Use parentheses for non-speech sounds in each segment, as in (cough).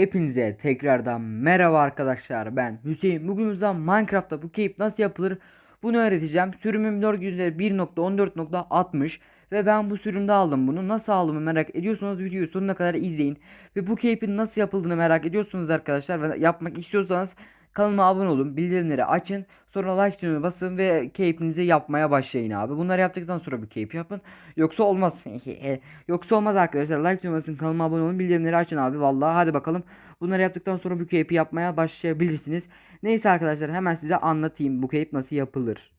Hepinize tekrardan merhaba arkadaşlar ben Hüseyin. Bugün bizden Minecraft'ta bu keyif nasıl yapılır bunu öğreteceğim. Sürümüm 401.14.60 ve ben bu sürümde aldım bunu. Nasıl aldığımı merak ediyorsanız videoyu sonuna kadar izleyin. Ve bu keyfin nasıl yapıldığını merak ediyorsunuz arkadaşlar ve yapmak istiyorsanız kanalıma abone olun bildirimleri açın sonra like tuşuna basın ve keyfinizi yapmaya başlayın abi. Bunları yaptıktan sonra bir keyif yapın. Yoksa olmaz. (laughs) Yoksa olmaz arkadaşlar. Like tuşuna basın kanalıma abone olun bildirimleri açın abi. Vallahi hadi bakalım. Bunları yaptıktan sonra bu keyfi yapmaya başlayabilirsiniz. Neyse arkadaşlar hemen size anlatayım bu keyif nasıl yapılır.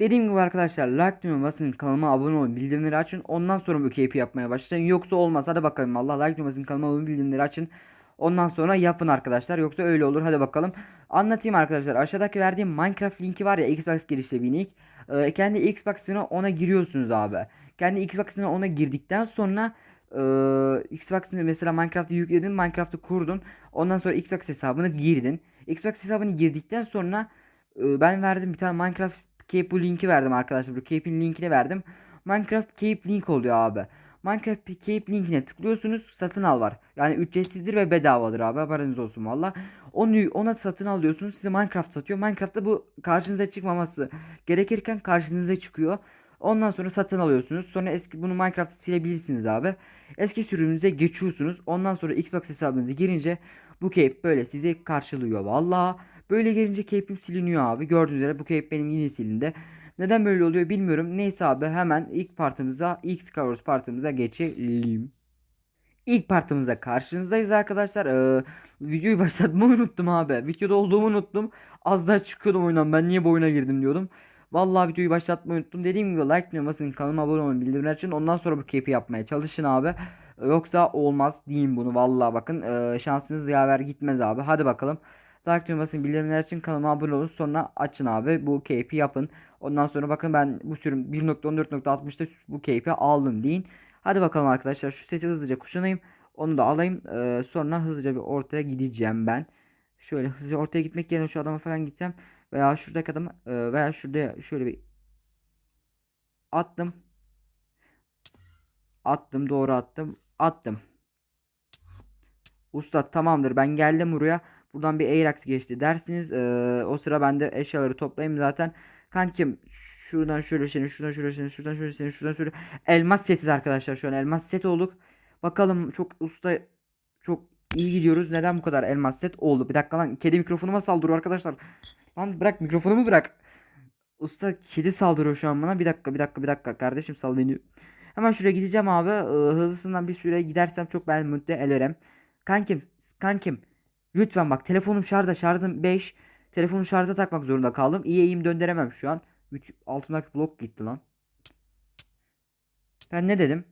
Dediğim gibi arkadaşlar like tuşuna basın kanalıma abone olun bildirimleri açın. Ondan sonra bu keyfi yapmaya başlayın. Yoksa olmaz. Hadi bakalım. Allah like basın kanalıma abone olun bildirimleri açın Ondan sonra yapın arkadaşlar. Yoksa öyle olur. Hadi bakalım. Anlatayım arkadaşlar. Aşağıdaki verdiğim Minecraft linki var ya Xbox girişli bir link. Ee, kendi Xbox'ına ona giriyorsunuz abi. Kendi Xbox'ına ona girdikten sonra e, Xbox'ını mesela Minecraft'ı yükledin. Minecraft'ı kurdun. Ondan sonra Xbox hesabını girdin. Xbox hesabını girdikten sonra e, ben verdim bir tane Minecraft Cape linki verdim arkadaşlar. Bu Cape'in linkini verdim. Minecraft Cape link oluyor abi. Minecraft Cape linkine tıklıyorsunuz satın al var. Yani ücretsizdir ve bedavadır abi haberiniz olsun valla. Onu ona satın alıyorsunuz size Minecraft satıyor. Minecraft'ta bu karşınıza çıkmaması gerekirken karşınıza çıkıyor. Ondan sonra satın alıyorsunuz. Sonra eski bunu Minecraft'ta silebilirsiniz abi. Eski sürümünüze geçiyorsunuz. Ondan sonra Xbox hesabınızı girince bu cape böyle sizi karşılıyor valla. Böyle girince cape'im siliniyor abi. Gördüğünüz üzere bu cape benim yine silindi. Neden böyle oluyor bilmiyorum. Neyse abi hemen ilk partımıza, ilk Skywars partımıza geçelim. İlk partımızda karşınızdayız arkadaşlar. Ee, videoyu (laughs) başlatmayı unuttum abi. Videoda olduğumu unuttum. Az daha çıkıyordum oyundan. Ben niye bu oyuna girdim diyordum. Vallahi videoyu başlatmayı unuttum. Dediğim gibi like basın kanalıma abone olun bildirimler için. Ondan sonra bu keyfi yapmaya çalışın abi. Yoksa olmaz diyeyim bunu. Vallahi bakın e, şansınız yaver gitmez abi. Hadi bakalım. Like tüm bildirimler için kanalıma abone olun. Sonra açın abi. Bu keyfi yapın. Ondan sonra bakın ben bu sürüm 1.14.60'da bu keyfi aldım deyin. Hadi bakalım arkadaşlar şu seti hızlıca kuşanayım. Onu da alayım. Ee, sonra hızlıca bir ortaya gideceğim ben. Şöyle hızlıca ortaya gitmek yerine şu adama falan gideceğim. Veya şuradaki adamı e, veya şurada şöyle bir attım. Attım doğru attım. Attım. Usta tamamdır ben geldim buraya. Buradan bir Airax geçti dersiniz. Ee, o sıra ben de eşyaları toplayayım zaten. Kankim şuradan şöyle seni şuradan şöyle seni şuradan şöyle seni şuradan şöyle. Elmas setiz arkadaşlar şu an elmas set olduk. Bakalım çok usta çok iyi gidiyoruz. Neden bu kadar elmas set oldu? Bir dakika lan kedi mikrofonuma saldırıyor arkadaşlar. Lan bırak mikrofonumu bırak. Usta kedi saldırıyor şu an bana. Bir dakika bir dakika bir dakika kardeşim sal beni. Hemen şuraya gideceğim abi. Ee, hızlısından bir şuraya gidersem çok ben mutlu ederim. Kankim kankim. Lütfen bak telefonum şarjda şarjım 5. Telefonu şarja takmak zorunda kaldım. İyi eğim döndüremem şu an. Altımdaki blok gitti lan. Ben ne dedim?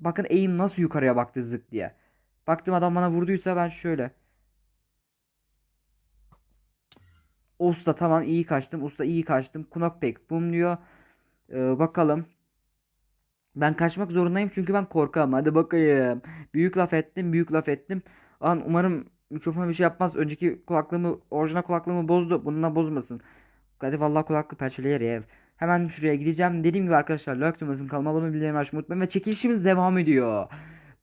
Bakın eğim nasıl yukarıya baktı zık diye. Baktım adam bana vurduysa ben şöyle. Usta tamam iyi kaçtım. Usta iyi kaçtım. Knockback boom diyor. Ee, bakalım. Ben kaçmak zorundayım çünkü ben korkam. Hadi bakayım. Büyük laf ettim. Büyük laf ettim. An umarım mikrofon bir şey yapmaz. Önceki kulaklığımı, orijinal kulaklığımı bozdu. Bununla bozmasın. Hadi vallahi kulaklık parçalayar ya. Hemen şuraya gideceğim. Dediğim gibi arkadaşlar like tümümüzün kanalıma abone bildirim açmayı unutmayın ve çekilişimiz devam ediyor.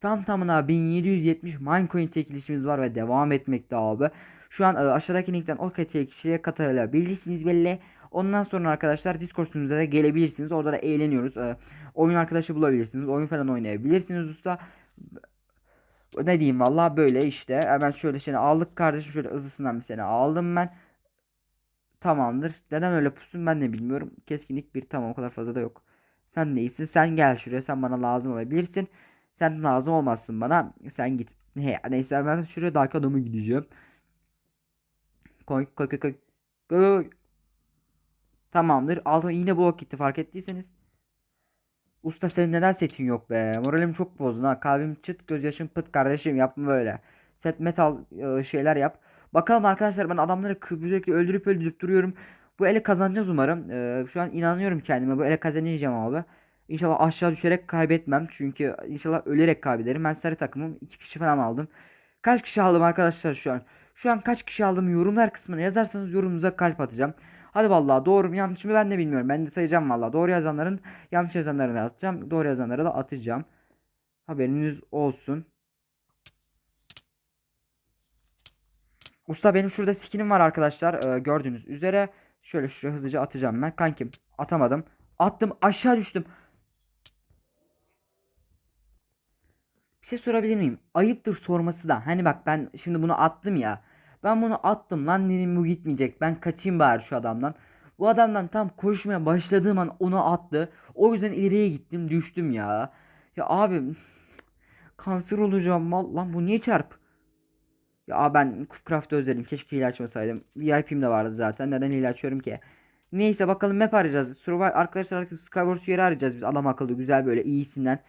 Tam tamına 1770 Minecoin çekilişimiz var ve devam etmekte abi. Şu an e, aşağıdaki linkten o çekilişe katılabilirsiniz belli. Ondan sonra arkadaşlar Discord sunucunuza da gelebilirsiniz. Orada da eğleniyoruz. E, oyun arkadaşı bulabilirsiniz. Oyun falan oynayabilirsiniz usta. Ne diyeyim valla böyle işte. Hemen şöyle seni aldık kardeşim. Şöyle hızlısından bir seni aldım ben. Tamamdır. Neden öyle pusun ben de bilmiyorum. Keskinlik bir tamam o kadar fazla da yok. Sen neysin? Sen gel şuraya. Sen bana lazım olabilirsin. Sen lazım olmazsın bana. Sen git. He, neyse ben şuraya daha adamı gideceğim. Koy koy koy koy. Tamamdır. Altıma yine blok gitti fark ettiyseniz. Usta senin neden setin yok be? Moralim çok bozdun ha. Kalbim çıt gözyaşım pıt kardeşim yapma böyle. Set metal e, şeyler yap. Bakalım arkadaşlar ben adamları sürekli öldürüp öldürüp duruyorum. Bu ele kazanacağız umarım. Ee, şu an inanıyorum kendime. Bu ele kazanacağım abi. İnşallah aşağı düşerek kaybetmem. Çünkü inşallah ölerek kaybederim. Ben sarı takımım. iki kişi falan aldım. Kaç kişi aldım arkadaşlar şu an? Şu an kaç kişi aldım yorumlar kısmına yazarsanız yorumunuza kalp atacağım. Hadi vallahi doğru mu yanlış mı ben de bilmiyorum. Ben de sayacağım vallahi. Doğru yazanların yanlış yazanlarını da atacağım. Doğru yazanları da atacağım. Haberiniz olsun. Usta benim şurada skinim var arkadaşlar. Ee, gördüğünüz üzere. Şöyle şuraya hızlıca atacağım ben. Kankim atamadım. Attım aşağı düştüm. Bir şey sorabilir miyim? Ayıptır sorması da. Hani bak ben şimdi bunu attım ya. Ben bunu attım lan dedim bu gitmeyecek. Ben kaçayım bari şu adamdan. Bu adamdan tam koşmaya başladığım an onu attı. O yüzden ileriye gittim düştüm ya. Ya abi kanser olacağım mal. Lan bu niye çarp? Ya ben Craft'ı özledim. Keşke hile açmasaydım. VIP'm de vardı zaten. Neden hile açıyorum ki? Neyse bakalım map arayacağız. Survival arkadaşlar artık Skywars yeri arayacağız biz. Adam akıllı güzel böyle iyisinden.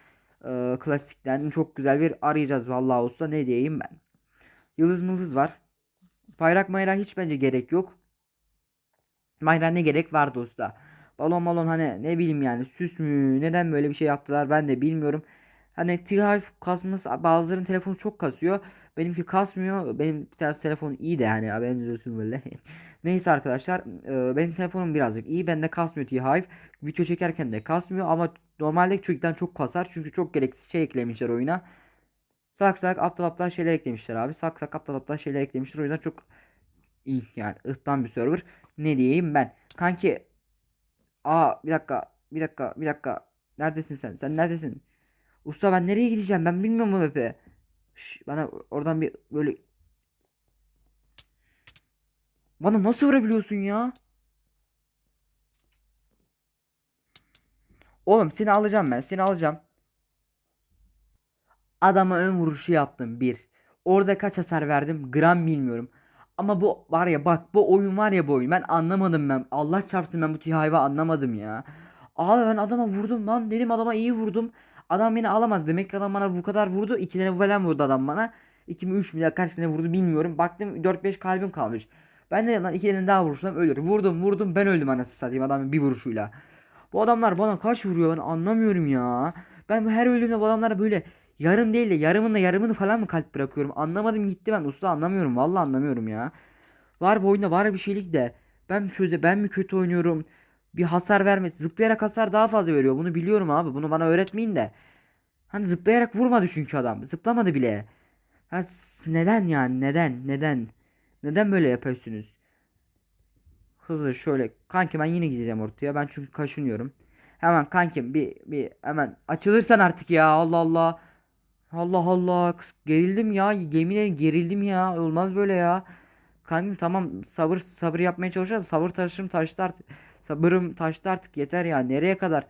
e, klasikten çok güzel bir arayacağız vallahi olsa ne diyeyim ben. Yıldız mıldız var. Bayrak mayrak hiç bence gerek yok. Bayrağa ne gerek vardı usta. Balon balon hani ne bileyim yani süs mü neden böyle bir şey yaptılar ben de bilmiyorum. Hani T-Hive kasması bazılarının telefonu çok kasıyor. Benimki kasmıyor. Benim bir tane telefon iyi de yani haberiniz olsun böyle. (laughs) Neyse arkadaşlar e, benim telefonum birazcık iyi. Bende kasmıyor T-Hive. Video çekerken de kasmıyor ama normalde çocuktan çok kasar. Çünkü çok gereksiz şey eklemişler oyuna. Sak sak aptal aptal şeyler eklemişler abi. Sak sak aptal aptal şeyler eklemişler. O yüzden çok iyi yani ıhtan bir server. Ne diyeyim ben. Kanki aa bir dakika bir dakika bir dakika. Neredesin sen? Sen neredesin? Usta ben nereye gideceğim? Ben bilmiyorum bu map'i. Bana oradan bir böyle bana nasıl vurabiliyorsun ya? Oğlum seni alacağım ben. Seni alacağım. Adama ön vuruşu yaptım bir. Orada kaç hasar verdim gram bilmiyorum. Ama bu var ya bak bu oyun var ya bu oyun. Ben anlamadım ben. Allah çarpsın ben bu T-Hive'ı anlamadım ya. Abi ben adama vurdum lan. Dedim adama iyi vurdum. Adam beni alamaz. Demek ki adam bana bu kadar vurdu. İki tane falan vurdu adam bana. 2 mi 3 mi ya kaç tane vurdu bilmiyorum. Baktım 4-5 kalbim kalmış. Ben de lan iki tane daha vurursam ölür. Vurdum vurdum ben öldüm anasını satayım adamın bir vuruşuyla. Bu adamlar bana kaç vuruyor ben anlamıyorum ya. Ben her öldüğümde bu adamlara böyle yarım değil de yarımın da yarımını falan mı kalp bırakıyorum. Anlamadım gitti ben usta anlamıyorum. Vallahi anlamıyorum ya. Var bu oyunda var bir şeylik de. Ben mi çöze ben mi kötü oynuyorum. Bir hasar vermesi. Zıplayarak hasar daha fazla veriyor. Bunu biliyorum abi. Bunu bana öğretmeyin de. Hani zıplayarak vurmadı çünkü adam. Zıplamadı bile. Ha, neden yani? Neden? Neden? Neden böyle yapıyorsunuz? Hızlı şöyle. Kanki ben yine gideceğim ortaya. Ben çünkü kaşınıyorum. Hemen kankim bir bir hemen açılırsan artık ya. Allah Allah. Allah Allah. Gerildim ya. Yemin ederim gerildim ya. Olmaz böyle ya. Kankim tamam sabır sabır yapmaya çalışacağız. Sabır taşım taştı artık. Sabırım taştı artık yeter ya. Nereye kadar?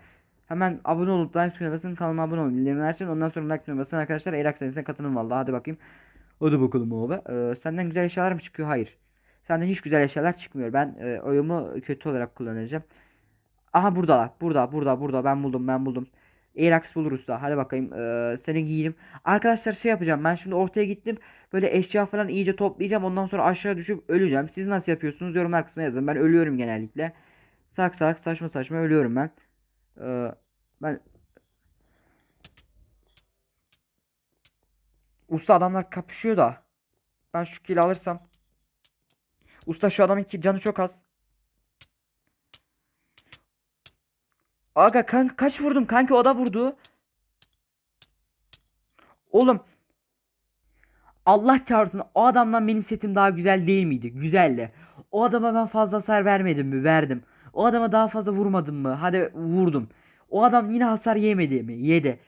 Hemen abone olup like tuşuna basın kanalıma abone olun. Bildirimleri açın. Ondan sonra like tuşuna arkadaşlar. Eğer senesine katılın vallahi. Hadi bakayım. Hadi bakalım abi. Ee, senden güzel eşyalar mı çıkıyor? Hayır. Senden hiç güzel eşyalar çıkmıyor. Ben e, oyumu kötü olarak kullanacağım. Aha buradalar. Burada, burada, burada. Ben buldum, ben buldum. Airax buluruz da. Hadi bakayım. Ee, seni giyeyim. Arkadaşlar şey yapacağım. Ben şimdi ortaya gittim. Böyle eşya falan iyice toplayacağım. Ondan sonra aşağı düşüp öleceğim. Siz nasıl yapıyorsunuz? Yorumlar kısmına yazın. Ben ölüyorum genellikle. Sak sak saçma saçma ölüyorum ben. Ee, ben Usta adamlar kapışıyor da. Ben şu kill alırsam. Usta şu adamın canı çok az. Aga kanka kaç vurdum kanki o da vurdu. Oğlum Allah çağırsın o adamdan benim setim daha güzel değil miydi? Güzeldi. O adama ben fazla hasar vermedim mi? Verdim. O adama daha fazla vurmadım mı? Hadi vurdum. O adam yine hasar yemedi mi? Yedi.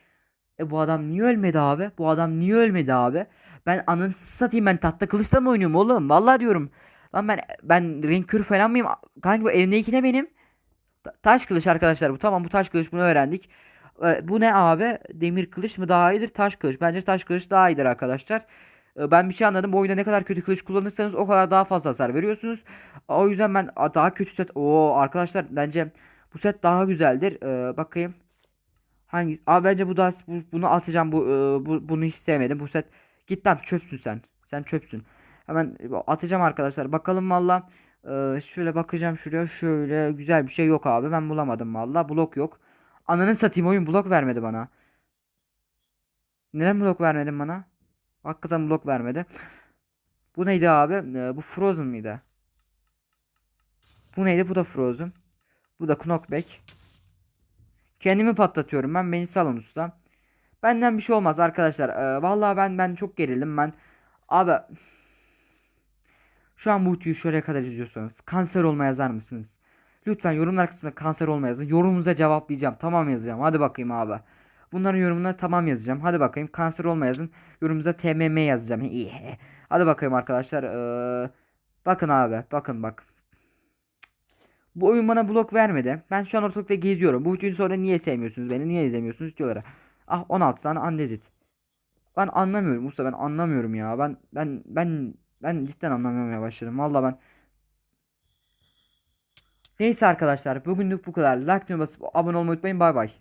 E bu adam niye ölmedi abi? Bu adam niye ölmedi abi? Ben ananı satayım ben tahta kılıçla mı oynuyorum oğlum? Vallahi diyorum. Lan ben ben renk körü falan mıyım? Kanki bu evdeki ne benim? Ta- Taş kılıç arkadaşlar bu. Tamam bu taş kılıç bunu öğrendik. Ee, bu ne abi? Demir kılıç mı daha iyidir? Taş kılıç. Bence taş kılıç daha iyidir arkadaşlar. Ee, ben bir şey anladım. Bu oyunda ne kadar kötü kılıç kullanırsanız o kadar daha fazla hasar veriyorsunuz. O yüzden ben daha kötü set... Oo arkadaşlar bence bu set daha güzeldir. Ee, bakayım. Hangi? Abi bence bu da bu, bunu atacağım. Bu, e, bu bunu hiç sevmedim. Bu set git lan çöpsün sen. Sen çöpsün. Hemen atacağım arkadaşlar. Bakalım valla. Ee, şöyle bakacağım şuraya. Şöyle güzel bir şey yok abi. Ben bulamadım valla. Blok yok. Ananı satayım oyun blok vermedi bana. Neden blok vermedin bana? Hakikaten blok vermedi. Bu neydi abi? Ee, bu Frozen mıydı? Bu neydi? Bu da Frozen. Bu da Knockback. Kendimi patlatıyorum ben. Beni salın usta. Benden bir şey olmaz arkadaşlar. Ee, vallahi ben ben çok gerildim ben. Abi Şu an bu videoyu şuraya kadar izliyorsanız kanser olma yazar mısınız? Lütfen yorumlar kısmına kanser olma yazın. Yorumunuza cevaplayacağım. Tamam yazacağım. Hadi bakayım abi. Bunların yorumuna tamam yazacağım. Hadi bakayım kanser olma yazın. Yorumunuza TMM yazacağım. (laughs) İyi. Hadi bakayım arkadaşlar. Ee, bakın abi. Bakın bak. Bu oyun bana blok vermedi. Ben şu an ortalıkta geziyorum. Bu videoyu sonra niye sevmiyorsunuz beni? Niye izlemiyorsunuz videoları? Ah 16 tane andezit. Ben anlamıyorum usta ben anlamıyorum ya. Ben ben ben ben cidden anlamamaya başladım. Vallahi ben Neyse arkadaşlar bugünlük bu kadar. Like basıp abone olmayı unutmayın. Bay bay.